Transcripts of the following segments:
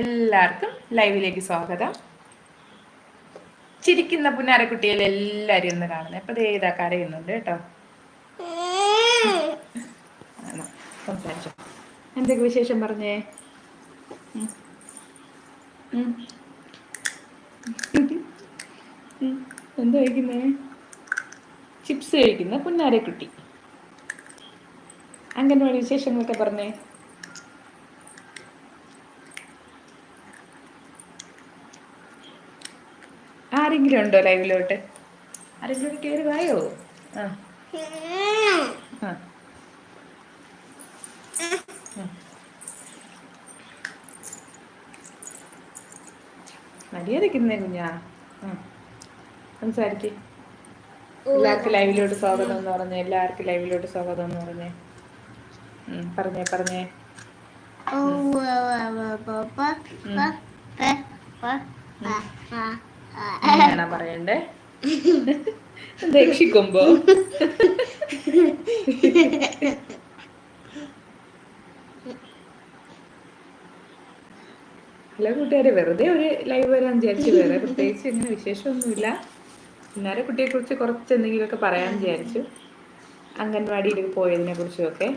എല്ലാവർക്കും ലൈവിലേക്ക് സ്വാഗതം. ചിരിക്കുന്ന പുന്നാരക്കുട്ടികൾ എല്ലാവരും ഇന്ന് കാണുന്നത്. ഇപ്പൊ ഏതാ കരയുന്നുണ്ട് കേട്ടോ. സംസാരിച്ചോ. എന്തൊക്കെ വിശേഷം പറഞ്ഞേ. എന്താ കഴിക്കുന്നേ? ചിപ്സ് കഴിക്കുന്ന പുന്നാരക്കുട്ടി. അംഗൻവാടി വിശേഷങ്ങളൊക്കെ പറഞ്ഞേ. ആരെങ്കിലും ഉണ്ടോ ലൈവിലോട്ട് ആരെങ്കിലും കയറി വായോ ആ. മര്യാദക്കുന്നേ കുഞ്ഞാ സംസാരിക്കേ എല്ലാവർക്കും ലൈവിലോട്ട് സ്വാഗതം എന്ന് പറഞ്ഞേ എല്ലാവർക്കും ലൈവിലോട്ട് സ്വാഗതം എന്ന് പറഞ്ഞേ ഉം, പറഞ്ഞേ പറഞ്ഞേ പറയണ്ടേ? രക്ഷിക്കുമ്പോ. ഹലോ കൂട്ടുകാരെ വെറുതെ ഒരു ലൈവ് വരാൻ വിചാരിച്ചു വേറെ പ്രത്യേകിച്ച് ഇങ്ങനെ വിശേഷമൊന്നുമില്ല. ഇന്നേരെ കുട്ടിയെ കുറിച്ച് കുറച്ച് എന്തെങ്കിലുമൊക്കെ പറയാൻ വിചാരിച്ചു. അംഗൻവാടിയിൽ പോയതിനെ കുറിച്ചും ഒക്കെ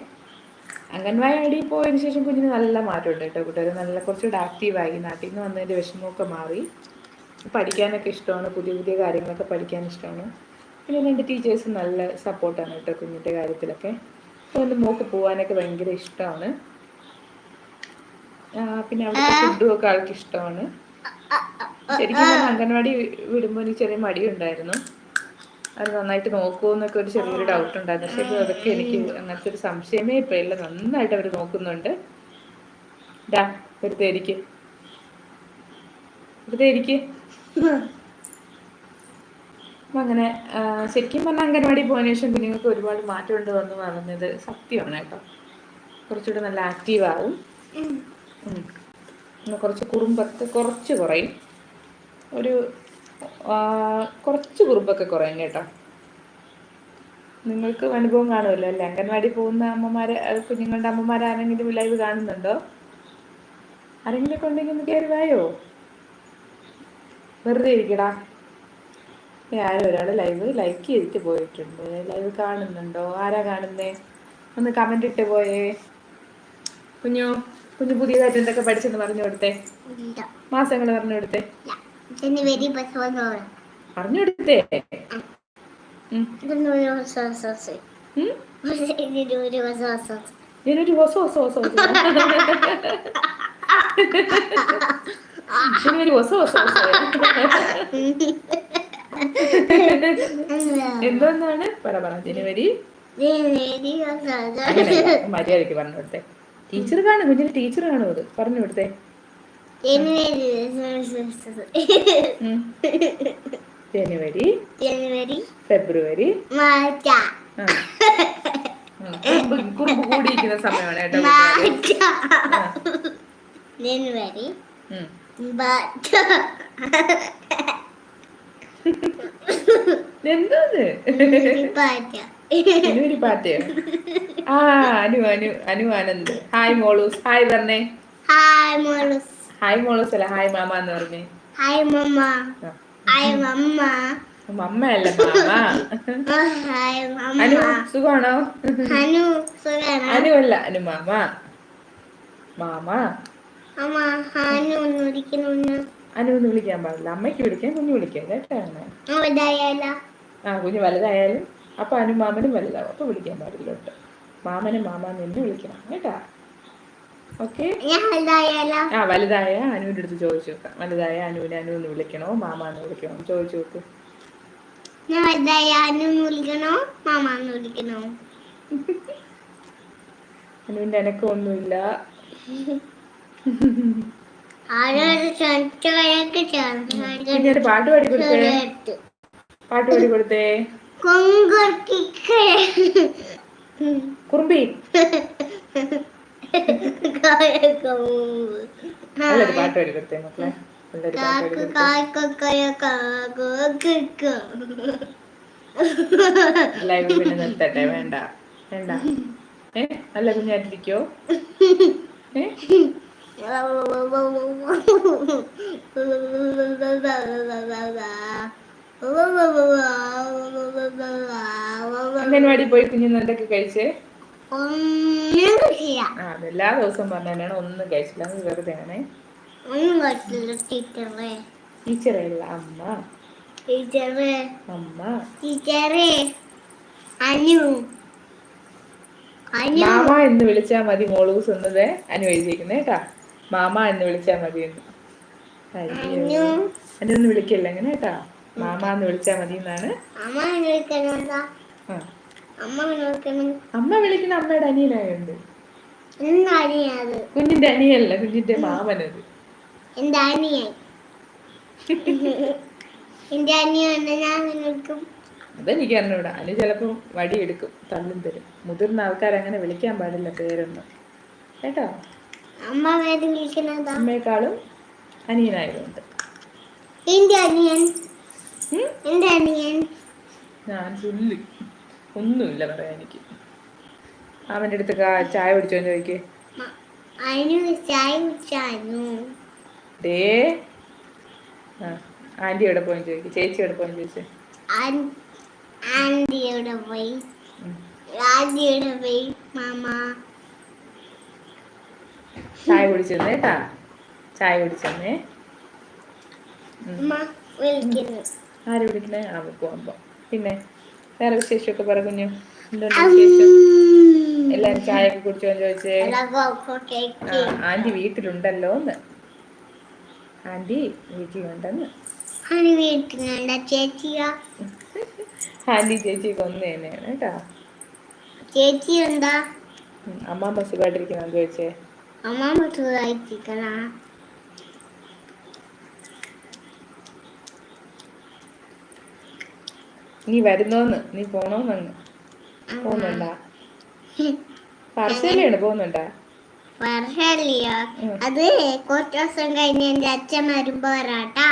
അംഗൻവാടി പോയതിനു ശേഷം കുഞ്ഞിന് നല്ല മാറ്റമുണ്ട് കേട്ടോ കൂട്ടുകാർ നല്ല കുറച്ചുകൂടെ ആക്റ്റീവായി നാട്ടിൽ നിന്ന് വന്നതിന്റെ വിഷമമൊക്കെ മാറി. പഠിക്കാനൊക്കെ ഇഷ്ടമാണ്. പുതിയ പുതിയ കാര്യങ്ങളൊക്കെ പഠിക്കാൻ ഇഷ്ടമാണ്. പിന്നെ രണ്ട് ടീച്ചേഴ്സ് നല്ല സപ്പോർട്ടാണ് കേട്ടോ കുഞ്ഞിന്റെ കാര്യത്തിലൊക്കെ. അതുകൊണ്ട് മോക്ക് പോകാനൊക്കെ ഭയങ്കര ഇഷ്ടമാണ്. പിന്നെ അവിടുത്തെ ഫുഡും ഒക്കെ ആൾക്ക് ഇഷ്ടമാണ്. ശരിക്കും അംഗൻവാടി വിടുമ്പോൾ എനിക്ക് ചെറിയ മടിയുണ്ടായിരുന്നു. അത് നന്നായിട്ട് നോക്കുമോ എന്നൊക്കെ ഒരു ചെറിയൊരു ഡൗട്ട് ഉണ്ടായിരുന്നു. പക്ഷേ അതൊക്കെ എനിക്ക് അങ്ങനത്തെ ഒരു സംശയമേ ഇപ്പം ഇല്ല. നന്നായിട്ട് അവർ നോക്കുന്നുണ്ട്. ഡാ വെറുതെ ഇരിക്ക് വെറുതെ ഇരിക്ക് അപ്പം അങ്ങനെ ശരിക്കും പറഞ്ഞാൽ അംഗൻവാടി പോയതിനു ശേഷം കുഞ്ഞുങ്ങൾക്ക് ഒരുപാട് മാറ്റം ഉണ്ട് വന്ന് പറഞ്ഞത് സത്യമാണ് കേട്ടോ. കുറച്ചുകൂടെ നല്ല ആക്റ്റീവ് ആവും കുറച്ച് കുറുമ്പൊക്കെ കുറച്ച് കുറയും. ഒരു കുറച്ച് കുറുമ്പൊക്കെ കുറയും കേട്ടോ. നിങ്ങൾക്ക് അനുഭവം കാണുമല്ലോ അല്ലേ? അംഗൻവാടി പോകുന്ന അമ്മമാരെ കുഞ്ഞുങ്ങളുടെ അമ്മമാരാരെങ്കിലും ലൈവ് കാണുന്നുണ്ടോ? ആരെങ്കിലും ഒക്കെ ഉണ്ടെങ്കിൽ ഒന്ന് കയറി വായോ? വെറുതെ ഇരിക്കടാ ആരും ഒരാൾ ലൈവ് ലൈക്ക് ചെയ്തിട്ട് പോയിട്ടുണ്ട് ലൈവ് കാണുന്നുണ്ടോ ആരാ കാണുന്നേ ഒന്ന് കമന്റ് ഇട്ട് പോയേ കുഞ്ഞു കുഞ്ഞു പുതിയതായിട്ട് എന്തൊക്കെ പഠിച്ചെന്ന് പറഞ്ഞു കൊടുത്തേ മാസങ്ങൾ പറഞ്ഞു കൊടുത്തേ പറഞ്ഞു കൊടുത്തേ ഞാനൊരു ഹൊസ ഹൊസ ഹൊസ ഹൊസ എന്തോന്നാണ് പറ പറ ജനുവരി മര്യാദയ്ക്ക് പറഞ്ഞു കൊടുത്തേ ടീച്ചർ കാണും കുഞ്ഞിന് ടീച്ചർ കാണും അത്. പറഞ്ഞു കൊടുത്തേ ജനുവരി. ജനുവരി. ഫെബ്രുവരി. മാർച്ച. കുറുമ്പ് കൂടിയിരിക്കുന്ന സമയമാണ് കേട്ടോ ജനുവരി. എന്തോന്ന്? പാറ്റയോ ആ അനു അനു അനു ആനന്ദ്. ഹായ് മോളൂസ് ഹായ് പറഞ്ഞേ. ഹായ് മോളൂസ് ഹായ് മോളൂസ് അല്ല ഹായ് മാമ എന്ന് പറഞ്ഞേ. ഹായ് മമ്മ. ഹായ് മമ്മ അല്ല മാമ. ഹായ് അനു മമ്മ സുഖാണോ. അനു അല്ല അനു മാമ. മാമ. അമ്മ ഹനു ഒന്ന് അനു വിളിക്കാൻ പാടില്ല. അമ്മയ്ക്ക് വിളിക്കാൻ കുഞ്ഞു വിളിക്കാം. കേട്ടാണ് ആ കുഞ്ഞു വലുതായാലും. അപ്പൊ അനു മാമനും വലുതാവും. അപ്പൊ വിളിക്കാൻ പാടില്ല കേട്ടോ. മാമനും മാമാന്ന് എന്നെ വിളിക്കണം. കേട്ടാ. ഓക്കെ. ആ വലുതായ അനുവിന്റെ അടുത്ത് ചോദിച്ചു നോക്കാം. വലുതായ അനുവിനെ അനു എന്ന് വിളിക്കണോ മാമ എന്ന് വിളിക്കണോ? ചോദിച്ചു നോക്ക്. അനുവിന്റെ അനക്കമൊന്നുമില്ല പാട്ട് പാടി കൊടുത്തേ. ചേർത്ത് പാട്ട് പാടി കൊടുത്തേ. കൊങ്കൊട്ടിക്ക് കുറുമ്പി. നല്ലൊരു പാട്ട് പാടി കൊടുത്തേ മക്കളെ. ലൈവ് പിന്നെ നിർത്തട്ടെ. വേണ്ട വേണ്ട. ഏ? നല്ല കുഞ്ഞായിട്ടിരിക്കോ ഏ? അംഗൻവാടി പോയി കുഞ്ഞിന്ന് എന്തൊക്കെ കഴിച്ചേ? എല്ലാ ദിവസം പറഞ്ഞാണ് ഒന്നും കഴിച്ചില്ല. വെറുതെ ആണേ ഒന്നും കഴിച്ചില്ല. ടീച്ചറെ. ടീച്ചറെ അമ്മ. ടീച്ചറെ. അമ്മ. ടീച്ചറെ. അനു. അനു. മാമ എന്ന് വിളിച്ചാ മതി മോളൂസ് എന്നത്. അനുവദിച്ചിരിക്കുന്നത് കേട്ടാ. മാമ എന്ന് വിളിച്ചാ മതി എന്ന് എന്നൊന്നും വിളിക്കില്ല അങ്ങനെ കേട്ടാ? മാമ എന്ന് വിളിച്ചാ മതി എന്നാണ് അമ്മ വിളിക്കുന്ന അമ്മയുടെ അനിയനായുണ്ട്. കുഞ്ഞിന്റെ അനിയല്ല കുഞ്ഞിന്റെ മാമനത്. എന്റെ അനിയൻ. എന്റെ അനിയൻ ഞാൻ വിളിക്കും. അതെനിക്ക് അറിഞ്ഞൂടാ. അനു ചിലപ്പം വടിയെടുക്കും തള്ളും തരും. മുതിർന്ന ആൾക്കാർ അങ്ങനെ വിളിക്കാൻ പാടില്ല പേരൊന്നും. കേട്ടോ? അമ്മയെക്കാളും അനിയനായതുകൊണ്ട്. ഞാൻ ചൊല്ലി. ഒന്നുമില്ല പറയാൻ എനിക്ക്. അവന്റെ അടുത്ത് ചായ പിടിച്ചോ ചോദിക്കേ. ആന്റി ദേ. എവിടെ പോയി ചോദിക്കും. ചേച്ചി എവിടെ പോയി ചോദിച്ചേ. എവിടെ പോയി? ആന്റി എവിടെ പോയി? മാമ. ചായ കുടിച്ചെന്നേ കേട്ടാ? ചായ കുടിച്ചിരുന്നേ ആര് വിളിക്കണേ ആ പോകുമ്പോ പിന്നെ വേറെ വിശേഷമൊക്കെ പറ കുഞ്ഞു. എന്തുണ്ട് വിശേഷം? എല്ലാരും ചായ ഒക്കെ കുടിച്ചോ ചോദിച്ചേ? ആന്റി വീട്ടിലുണ്ടല്ലോ എന്ന് ആന്റി വീട്ടിലുണ്ടെന്ന്. ആന്റി ചേച്ചി തന്നെയാണ് കേട്ടാ. ചേച്ചി എന്താ അമ്മാമ്മ സുഖമായിട്ടിരിക്കുന്ന ചോദിച്ചേ? അമ്മ സുഖമായിട്ടിരിക്കണ നീ വരുന്നോന്ന് നീ പോണോന്നങ്ങ്. പോകുന്നുണ്ടാ പാർശ്വലിയാണ് പോകുന്നുണ്ടാ വർഷല്ല ഉം. അത് കുറച്ച് ദിവസം കഴിഞ്ഞ് എന്റെ അച്ഛൻ വരുമ്പോ വരാട്ടാ.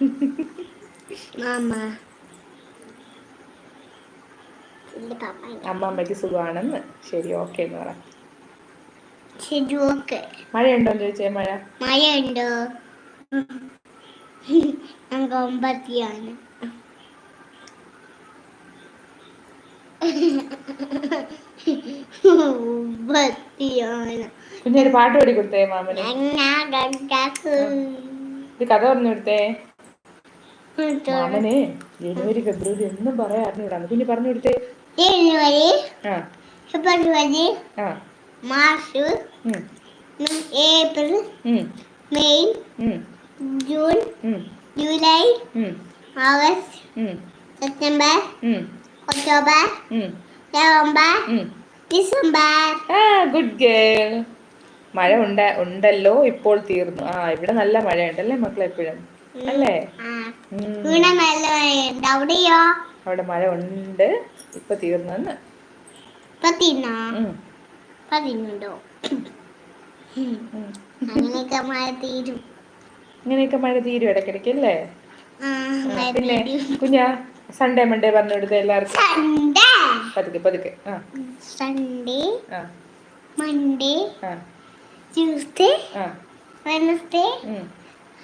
മാമ ഇല്ല പാപ്പ അമ്മാമ്മയ്ക്ക് സുഖമാണെന്ന്. ശരി ഓക്കെ എന്ന് പറ. ശരി ഓക്കെ മഴയുണ്ടോന്ന് ചോദിച്ചേ മഴ? മഴയുണ്ടോ? ഞങ്ങൾക്ക് ഒമ്പത്തിയാണ് പിന്നെ ഒരു പാട്ട് പാടി കൊടുത്തേ മാമന്. ഒരു കഥ പറഞ്ഞു കൊടുത്തേ. മാമനെ ജനുവരി ഫെബ്രുവരി ഒന്നും പറയാൻ പിന്നെ പറഞ്ഞു കൊടുത്തേ January February March April May June July August September October November. December. Good girl. മഴ ഉണ്ട ഉണ്ടല്ലോ ഇപ്പോൾ തീർന്നു. ആ ഇവിടെ നല്ല മഴയുണ്ടല്ലേ മക്കളെ എപ്പോഴും? അല്ലേ. ഇവിടെ നല്ല മഴയുണ്ട്. അവിടെയോ? അവിടെ മഴ ഉണ്ട്. ഇപ്പൊ തീർന്നെന്ന്. അങ്ങനെയൊക്കെ മഴ തീരും. ഇങ്ങനെയൊക്കെ മഴ തീരും ഇടക്കിടക്ക് അല്ലേ? പിന്നെ. കുഞ്ഞാ സൺഡേ മൺഡേ പറഞ്ഞു കൊടുത്ത എല്ലാവർക്കും. സൺഡേ പതുക്കെ പതുക്കെ. Sunday Monday Tuesday Wednesday.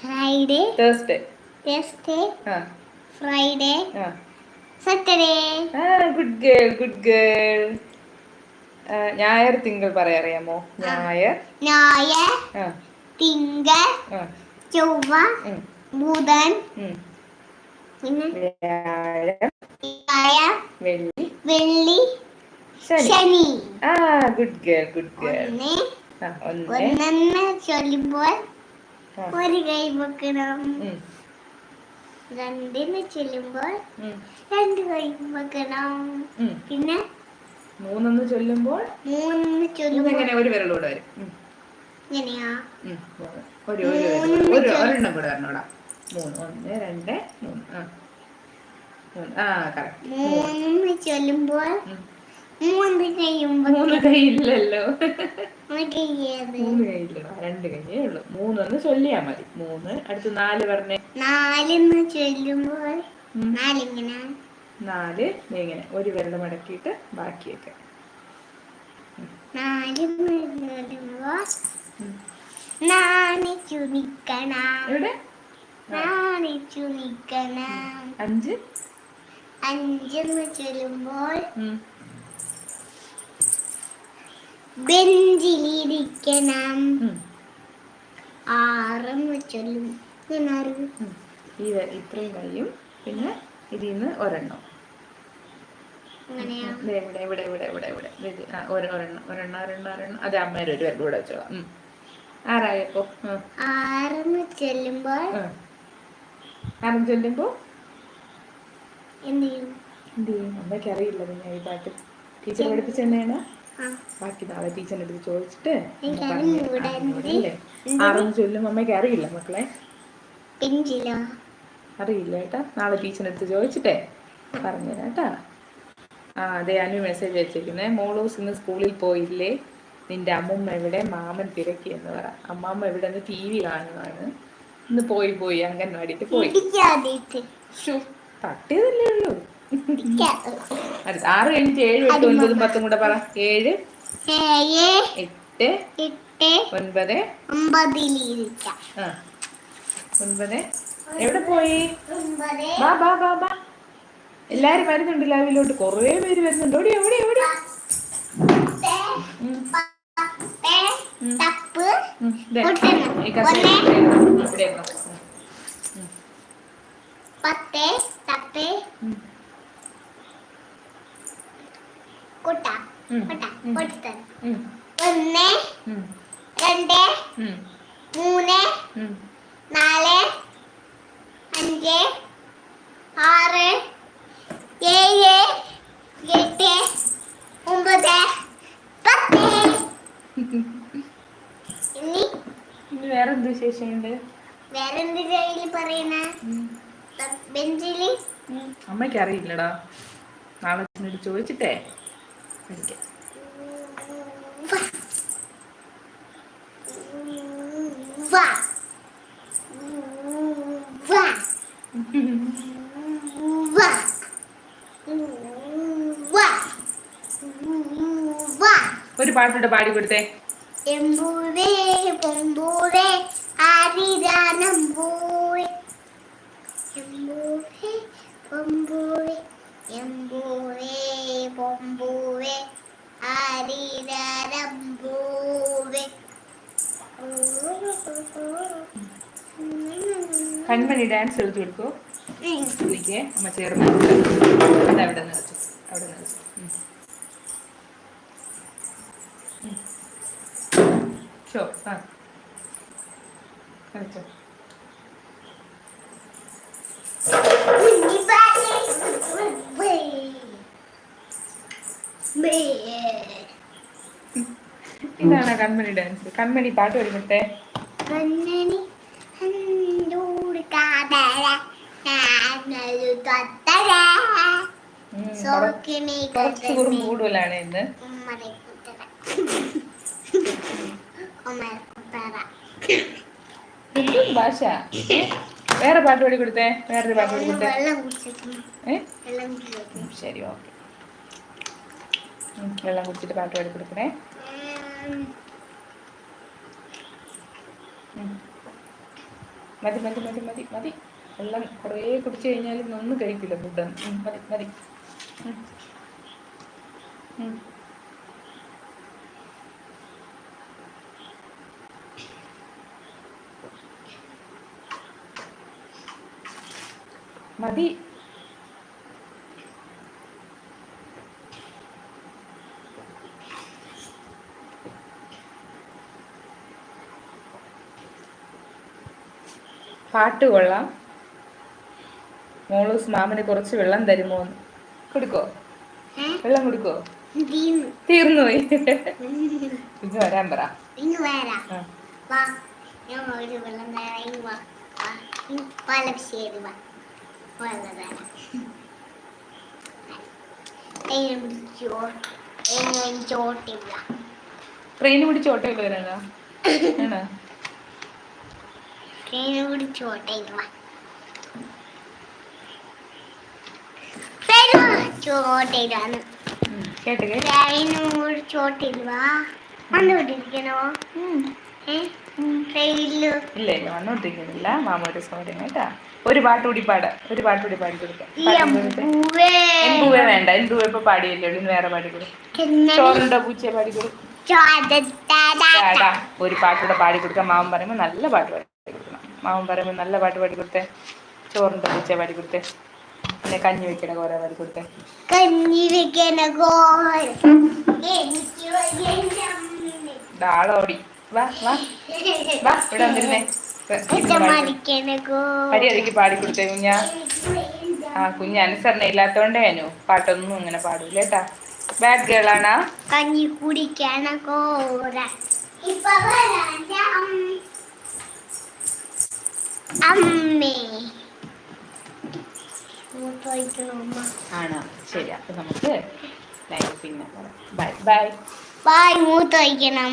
Friday Thursday Thursday Friday ആ. ഗുഡ് ഗേൾ ഗുഡ് ഗേൾ ഞായർ തിങ്കൾ പറയാറിയാമോ? ഞായർ. ഞായർ തിങ്കൾ ചൊവ്വ ബുധൻ വെള്ളി. വെള്ളി ശനി. ആ ഗുഡ് ഗേൾ ഗുഡ് ഗേൾ ഒന്നെന്ന് ചൊല്ലുമ്പോൾ ഒരു കൈ വെക്കണം. രണ്ടിന് ചൊല്ലുമ്പോൾ രണ്ട് കൈ വെക്കണം. പിന്നെ? മൂന്നെന്ന് ചൊല്ലുമ്പോൾ മൂന്ന് ചൊല്ലുമ്പോൾ ഇങ്ങനെ ഒരു വിരലൂടെ വരും. ഇങ്ങനെയാ. ഒരു ഒരു ഒരെണ്ണം കൂടെ വരണോടാ മൂന്ന് ഒന്ന് രണ്ട് മൂന്ന്. ആ. ആ കറക്റ്റ് മൂന്ന് ചൊല്ലുമ്പോൾ മൂന്ന് കൈയുമ്പോ മൂന്ന് കൈയില്ലല്ലോ. മൂന്ന് രണ്ട് കൈയേ ഉള്ളൂ. മൂന്നൊന്ന് ചൊല്ലിയാ മതി. മൂന്ന് അടുത്ത് നാല് പറഞ്ഞേ. നാലെന്ന് ചൊല്ലുമ്പോൾ. നാലിങ്ങനെ. നാല് ഇങ്ങനെ ഒരു വിരൽ മടക്കിയിട്ട് ബാക്കിയൊക്കെ. നാല് എവിടെ? അഞ്ച്? അഞ്ചെന്ന് ചൊല്ലുമ്പോൾ. ബെഞ്ചിലിരിക്കണം. ആറെന്ന് ചൊല്ലും വ- ഇത്രയും കഴിയും. പിന്നെ ഇതിൽ നിന്ന് ഒരെണ്ണം ഇവിടെ ഇവിടെ ഇവിടെ ഇവിടെ ഇവിടെ. ഇത്. ഒരെണ്ണം. ഒരെണ്ണം ഒരെണ്ണം ഒരെണ്ണം. അത് അമ്മയുടെ ഒരു പേരുടെ കൂടെ വെച്ചോളാം. ആറായപ്പോ ആറെന്ന് ചൊല്ലുമ്പോൾ ആറെന്ന് ചെല്ലുമ്പോ? എന്ത് ചെയ്യും? എന്ത് ചെയ്യും? അമ്മയ്ക്ക് അറിയില്ല പിന്നെ ഈ പാട്ട്. ടീച്ചർ പഠിപ്പിച്ചു തന്നെയാണ് ആ ബാക്കി നാളെ ടീച്ചറിന്റെ അടുത്ത് ചോദിച്ചിട്ട്? ആറെന്ന് ചൊല്ലും അമ്മയ്ക്ക് അറിയില്ല മക്കളെ. അറിയില്ല കേട്ടാ നാളെ ടീച്ചറിന്റെ അടുത്ത് ചോദിച്ചിട്ടേ പറഞ്ഞുതരാം കേട്ടാ. ആ അതെ അനു മെസ്സേജ് അയച്ചേക്കുന്നേ. മോളൂസ് ഇന്ന് സ്കൂളിൽ പോയില്ലേ? നിന്റെ അമ്മമ്മ എവിടെ? മാമൻ തിരക്കി എന്ന് പറ. അമ്മാമ്മ എവിടെ നിന്ന് ടി വി കാണുന്നതാണ് ഇന്ന് പോയി പോയി അംഗൻവാടിയിട്ട് പോയി. തട്ടിയതല്ലേ ഉള്ളൂ. ആറ് കഴിഞ്ഞിട്ട് ഏഴ് എട്ട് ഒൻപതും പത്തും കൂടെ പറ. ഏഴ് എട്ട് എട്ട് ഒൻപത്. ഒൻപത്. എവിടെ പോയി? ബാ ബാ ബാ ബാ എല്ലാരും വരുന്നുണ്ട് ലാവിലോട്ട്. കുറേ പേര് വരുന്നുണ്ട്. ഓടി ഓടി ഓടി. പത്ത്. തപ്പ് ഉം, ദേ, ഒരെണ്ണം. ഈ കസേര ഒന്നേ. ഇവിടെ ഇരുന്നോ, ഉം, ഇവിടെ ഇരുന്നോ. ഉം, പത്ത് തപ്പ് ഉം, കുട്ട. കൊട്ട കുട്ട. ഉം, കൊടുത്തത് ഉം, ഒന്ന് ഉം, രണ്ട് ഉം, മൂന്ന് ഉം. നാല് അഞ്ച് ആറ് ഏഴ് എട്ട് ഒമ്പത് പത്ത്. ഇനി വേറെ എന്ത് വിശേഷമുണ്ട് പറയുന്ന അമ്മയ്ക്ക് അറിയില്ലടാ. നാളെ ചോദിച്ചിട്ടേ. വാ. ഒരു പാട്ടിട്ട് പാടി കൊടുത്തേ. എമ്പൂരേ പൊമ്പൂരേ ആരിരാനമ്പൂവേ കൺമണി ഡാൻസ് കളിച്ചു കൊടുക്കോ ഉം. വിളിക്കേ അമ്മ ചേർന്ന് അത് അവിടെ നിന്ന് വെച്ചു അവിടെ നിന്ന് വെച്ചു ഉം. ഉം. ഷോ ആ കളിച്ചോ ഇതാണ് കൺമണി ഡാൻസ് കൺമണി പാട്ട് വരുമ്പോഴത്തെ കണ്ണനി കണ്ടൂട് കാതര ഞാനൊരു തൊത്തര സോക്കിനെ കുറച്ച് കുറുമ്പ് കൂടുതലാണ് ഇന്ന് ഉമ്മനെ കുത്തര ഉമ്മനെ കുത്തര എന്തും ഭാഷ ഏ? വേറെ പാട്ട് പാടി കൊടുത്തേ വേറൊരു പാട്ട് പാടി കൊടുത്തേ വെള്ളം കുടിച്ചിട്ട് ഏ വെള്ളം കുടിച്ചിട്ട് ഉം, ശരി ഓക്കെ വെള്ളം കുടിച്ചിട്ട് പാട്ട് പാടി കൊടുക്കണേ ഉം. മതി മതി മതി മതി മതി വെള്ളം കുറേ കുടിച്ചു കഴിഞ്ഞാൽ ഒന്നും കഴിക്കില്ല ഫുഡ് മതി മതി. മതി. പാട്ട് കൊള്ളാം. മോളൂസ് മാമന് കുറച്ച് വെള്ളം തരുമോ കൊടുക്കോ? വെള്ളം കൊടുക്കോ? തീർന്നു. പോയി ഇത് വരാൻ പറ. ട്രെയിന് കൂടി ആ. വാ. ഞാൻ ഒരു വെള്ളം തരാം ഇങ്ങ് വാ വാ ഇങ്ങ് പാലശ്ശേരി വാ വെള്ളം തരാം എന്നെ പിടിച്ചോ എന്നെ ചോട്ടില്ല ട്രെയിൻ പിടിച്ച് ഓട്ടോയിൽ വരാനാ ആണോ എന്നെ പിടിച്ചോട്ടേക്ക് വാ കേട്ട് ട്രെയിനൂടെ ചോട്ടിൽവാ വന്നുകൊണ്ടിരിക്കണോ ഏ? ട്രെയിനിൽ. ഇല്ല ഇല്ല മാമ ഒരു സൗകര്യം കേട്ടാ. ഒരു പാട്ട് കൂടി പാട ഒരു പാട്ട് കൂടി പാടി കൊടുക്കാം. വേണ്ട എന്തൂവേ ഇപ്പൊ പാടിയല്ലേ? ഉള്ളൂ വേറെ പാടി കൊടുക്കും. ചോറുണ്ടോ പൂച്ചയെ പാടി കൊടുക്കും. ഒരു പാട്ടൂടെ പാടി കൊടുക്കാം. മാമൻ പറയുമ്പോൾ നല്ല പാട്ട് പാടി കൊടുക്കണം. മാമൻ പറയുമ്പോൾ നല്ല പാട്ട് പാടി കൊടുത്തേ. ചോറിന്റെ പൂച്ച പാടി കൊടുത്തേ. പിന്നെ കഞ്ഞി വെക്കണ കോര പാടി കൊടുത്തേ. കഞ്ഞി വെക്കണ കോര. ഡാളോടി വാ വാ. വാ ഇവിടെ വന്നിരുന്നേ. മര്യാദയ്ക്ക് കോൽ മര്യാദയ്ക്ക് പാടി. കൊടുത്തേ കുഞ്ഞാ. ആ കുഞ്ഞ അനുസരണ ഇല്ലാത്തോണ്ടേ അനു പാട്ടൊന്നും ഇങ്ങനെ പാടൂല കേട്ടാ ബാഡ് ഗേൾ ആണാ. കഞ്ഞി കുടിക്കണ കോര അമ്മ. ആണോ? ശരി അപ്പൊ നമുക്ക് ലൈവ് പിന്നെ ബൈ ബൈ ബായ് മൂത്തൊഴിക്കണം